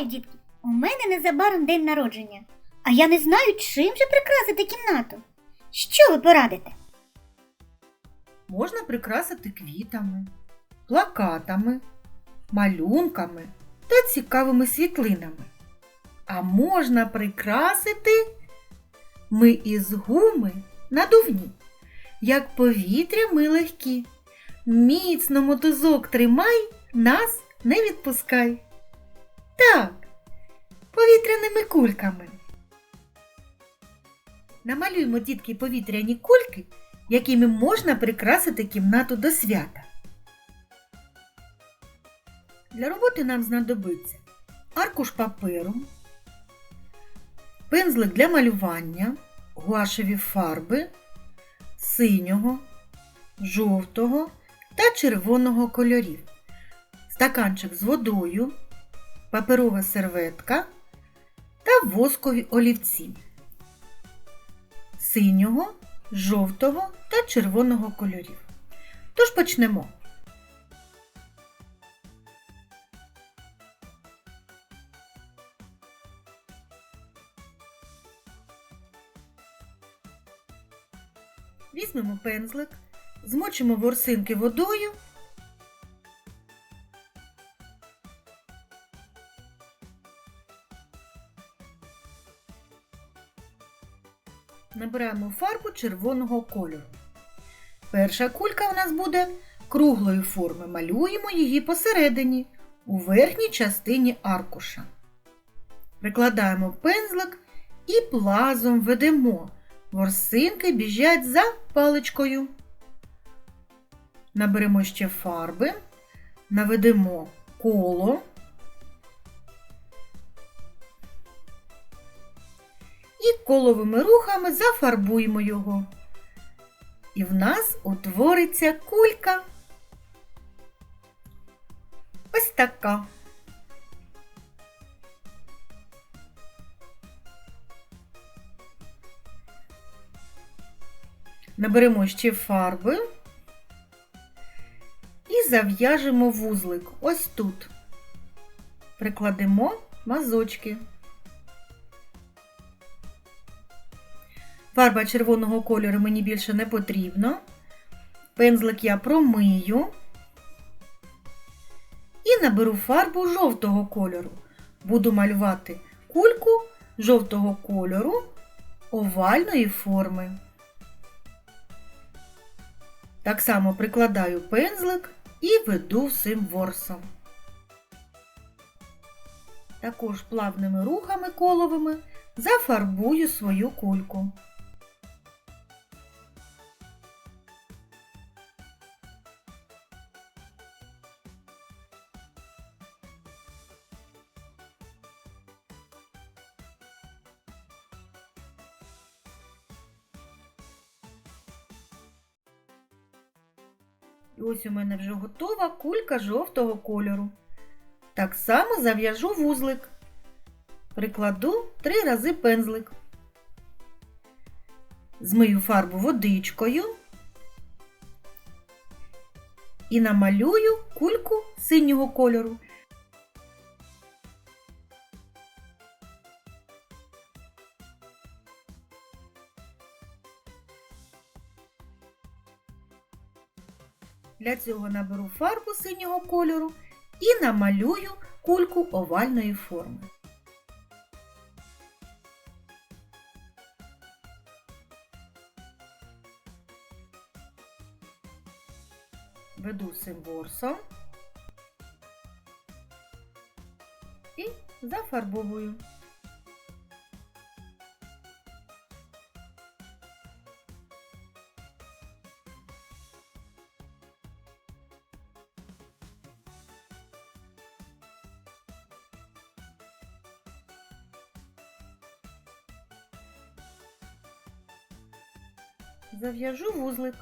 Вітаю, дітки! У мене незабаром день народження, а я не знаю, чим же прикрасити кімнату. Що ви порадите? Можна прикрасити квітами, плакатами, малюнками та цікавими світлинами. А можна прикрасити ми із гуми надувні, як повітря ми легкі. Міцно мотузок тримай, нас не відпускай. Так, кульками. Намалюємо дітки повітряні кульки, якими можна прикрасити кімнату до свята. Для роботи нам знадобиться аркуш паперу, пензлик для малювання, гуашеві фарби, синього, жовтого та червоного кольорів, стаканчик з водою, паперова серветка та воскові олівці синього, жовтого та червоного кольорів. Тож почнемо. Візьмемо пензлик, змочимо ворсинки водою. Набираємо фарбу червоного кольору. Перша кулька у нас буде круглої форми. Малюємо її посередині, у верхній частині аркуша. Прикладаємо пензлик і плазом ведемо. Ворсинки біжать за паличкою. Наберемо ще фарби, наведемо коло. І коловими рухами зафарбуємо його. І в нас утвориться кулька. Ось така. Наберемо ще фарби і зав'яжемо вузлик ось тут. Прикладемо мазочки. Фарба червоного кольору мені більше не потрібно. Пензлик я промию і наберу фарбу жовтого кольору. Буду малювати кульку жовтого кольору овальної форми. Так само прикладаю пензлик і веду всім ворсом. Також плавними рухами коловими зафарбую свою кульку. І ось у мене вже готова кулька жовтого кольору. Так само зав'яжу вузлик. Прикладу три рази пензлик. Змию фарбу водичкою і намалюю кульку синього кольору. Для цього наберу фарбу синього кольору і намалюю кульку овальної форми. Веду цим ворсом і зафарбовую. Зав'яжу вузлик.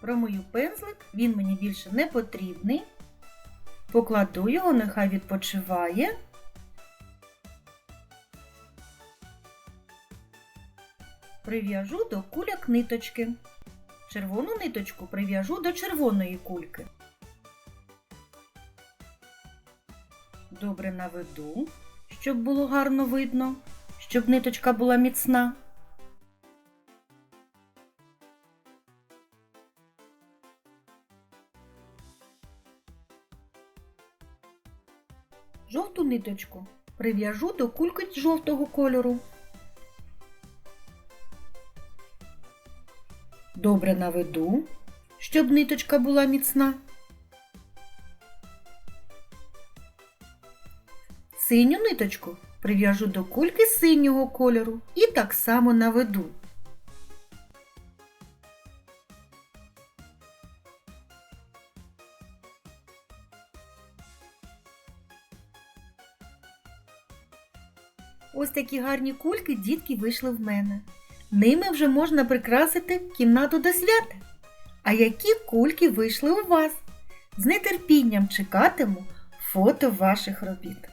Промию пензлик, він мені більше не потрібний. Покладу його, нехай відпочиває. Прив'яжу до куляк ниточки. Червону ниточку прив'яжу до червоної кульки. Добре наведу, щоб було гарно видно, щоб ниточка була міцна. Ниточку прив'яжу до кульки жовтого кольору. Добре наведу, щоб ниточка була міцна. Синю ниточку прив'яжу до кульки синього кольору і так само наведу. Ось такі гарні кульки дітки вийшли в мене. Ними вже можна прикрасити кімнату до свята. А які кульки вийшли у вас? З нетерпінням чекатиму фото ваших робіт.